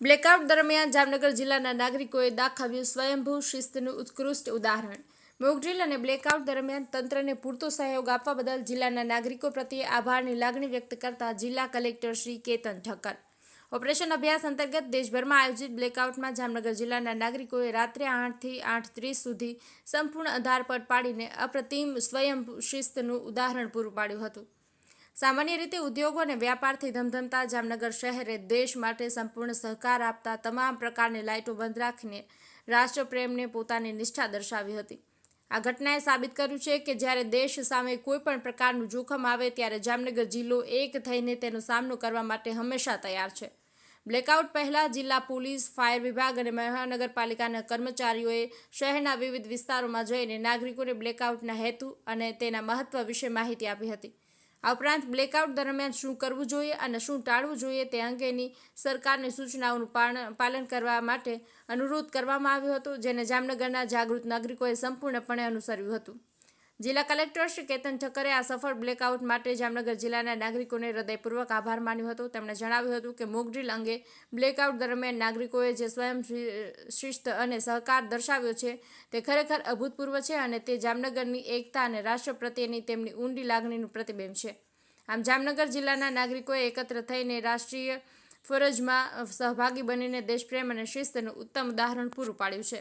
Blackout દરમિયાન જામનગર જિલ્લાના નાગરિકોએ દાખવ્યું સ્વયંભૂ શિસ્તનું ઉત્કૃષ્ટ ઉદાહરણ. મોકડ્રીલ અને બ્લેકઆઉટ દરમિયાન તંત્રને પૂરતો સહયોગ આપવા બદલ જિલ્લાના નાગરિકો પ્રત્યે આભારની લાગણી વ્યક્ત કરતા જિલ્લા કલેક્ટર શ્રી કેતન ઠક્કર. ઓપરેશન અભ્યાસ અંતર્ગત દેશભરમાં આયોજિત બ્લેકઆઉટમાં જામનગર જિલ્લાના નાગરિકોએ રાત્રે આઠથી આઠ ત્રીસ સુધી સંપૂર્ણ આધાર પર પાડીને અપ્રતિમ સ્વયં શિસ્તનું ઉદાહરણ પૂરું પાડ્યું હતું. સામાન્ય રીતે ઉદ્યોગો અને વ્યાપારથી ધમધમતા જામનગર શહેરે દેશ માટે સંપૂર્ણ સહકાર આપતા તમામ પ્રકારની લાઇટો બંધ રાખીને રાષ્ટ્રપ્રેમને પોતાની નિષ્ઠા દર્શાવી હતી. આ ઘટનાએ સાબિત કર્યું છે કે જ્યારે દેશ સામે કોઈપણ પ્રકારનું જોખમ આવે ત્યારે જામનગર જિલ્લો એક થઈને તેનો સામનો કરવા માટે હંમેશા તૈયાર છે. બ્લેકઆઉટ પહેલા જિલ્લા પોલીસ, ફાયર વિભાગ અને મહાનગરપાલિકાના કર્મચારીઓએ શહેરના વિવિધ વિસ્તારોમાં જઈને નાગરિકોને બ્લેકઆઉટના હેતુ અને તેના મહત્વ વિશે માહિતી આપી હતી. આ ઉપરાંત બ્લેકઆઉટ દરમિયાન શું કરવું જોઈએ અને શું ટાળવું જોઈએ તે અંગેની સરકારની સૂચનાઓનું પાલન કરવા માટે અનુરોધ કરવામાં આવ્યો હતો, જેને જામનગરના જાગૃત નાગરિકોએ સંપૂર્ણપણે અનુસર્યું હતું. જિલ્લા કલેક્ટર શ્રી કેતન ઠક્કરે આ સફળ બ્લેકઆઉટ માટે જામનગર જિલ્લાના નાગરિકોને હૃદયપૂર્વક આભાર માન્યો હતો. તેમણે જણાવ્યું હતું કે મોકડ્રીલ અંગે બ્લેકઆઉટ દરમિયાન નાગરિકોએ જે સ્વયં શિસ્ત અને સહકાર દર્શાવ્યો છે તે ખરેખર અભૂતપૂર્વ છે અને તે જામનગરની એકતા અને રાષ્ટ્ર પ્રત્યેની તેમની ઊંડી લાગણીનું પ્રતિબિંબ છે. આમ જામનગર જિલ્લાના નાગરિકોએ એકત્ર થઈને રાષ્ટ્રીય ફરજમાં સહભાગી બનીને દેશપ્રેમ અને શિસ્તનું ઉત્તમ ઉદાહરણ પૂરું પાડ્યું છે.